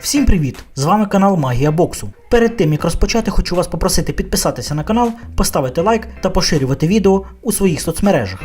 Всім привіт! З вами канал Магія Боксу. Перед тим як розпочати, хочу вас попросити підписатися на канал, поставити лайк та поширювати відео у своїх соцмережах.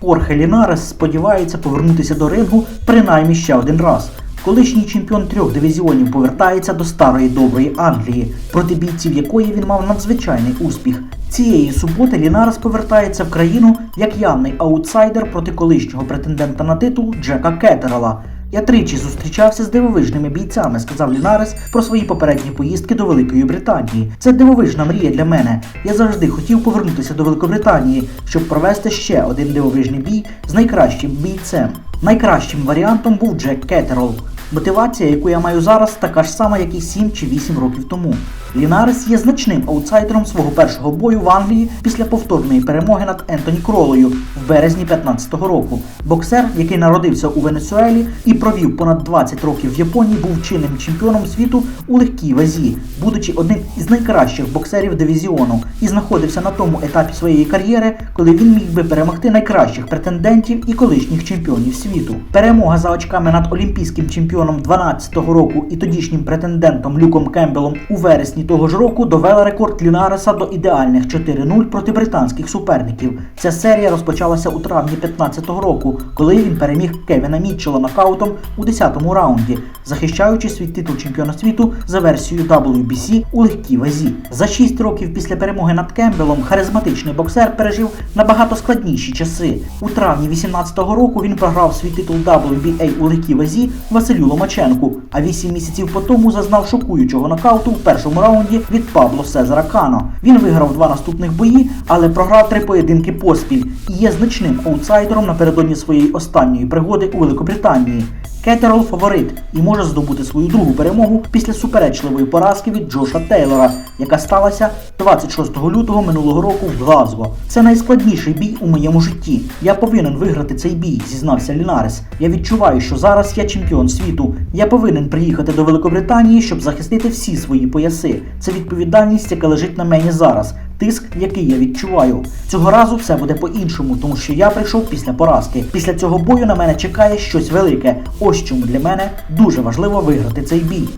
Орхе Лінарес сподівається повернутися до рингу принаймні ще один раз. Колишній чемпіон трьох дивізіонів повертається до старої доброї Англії, проти бійців якої він мав надзвичайний успіх. Цієї суботи Лінарес повертається в країну як явний аутсайдер проти колишнього претендента на титул Джека Кеттерела. Я тричі зустрічався з дивовижними бійцями, сказав Лінарес про свої попередні поїздки до Великої Британії. Це дивовижна мрія для мене. Я завжди хотів повернутися до Великобританії, щоб провести ще один дивовижний бій з найкращим бійцем. Найкращим варіантом був Джек Кеттерол. Мотивація, яку я маю зараз, така ж сама, як і 7 чи 8 років тому. Лінарес є значним аутсайдером свого першого бою в Англії після повторної перемоги над Ентоні Кролою в березні 15-го року. Боксер, який народився у Венесуелі і провів понад 20 років в Японії, був чинним чемпіоном світу у легкій вазі, будучи одним із найкращих боксерів дивізіону, і знаходився на тому етапі своєї кар'єри, коли він міг би перемогти найкращих претендентів і колишніх чемпіонів світу. Перемога за очками над олімпійським чемпіоном 12-го року і тодішнім претендентом Люком Кембелом у вересні того ж року довела рекорд Лінареса до ідеальних 4-0 проти британських суперників. Ця серія розпочалася у травні 15-го року, коли він переміг Кевіна Мітчелла нокаутом у 10-му раунді, захищаючи свій титул чемпіона світу за версією WBC у легкій вазі. За 6 років після перемоги над Кембелом харизматичний боксер пережив набагато складніші часи. У травні 18-го року він програв свій титул WBA у легкій вазі Василю Ломаченку, а 8 місяців по тому зазнав шокуючого нокауту в першому раунді від Пабло Сезара Кано. Він виграв два наступних бої, але програв три поєдинки поспіль і є значним аутсайдером напередодні своєї останньої пригоди у Великобританії. Кеттерол фаворит і може здобути свою другу перемогу після суперечливої поразки від Джоша Тейлора, яка сталася 26 лютого минулого року в Глазго. Це найскладніший бій у моєму житті. Я повинен виграти цей бій, зізнався Лінарес. Я відчуваю, що зараз я чемпіон світу. Я повинен приїхати до Великобританії, щоб захистити всі свої пояси. Це відповідальність, яка лежить на мені зараз. Тиск, який я відчуваю. Цього разу все буде по-іншому, тому що я прийшов після поразки. Після цього бою на мене чекає щось велике. Ось чому для мене дуже важливо виграти цей бій.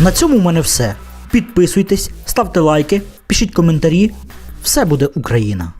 На цьому в мене все. Підписуйтесь, ставте лайки, пишіть коментарі. Все буде Україна!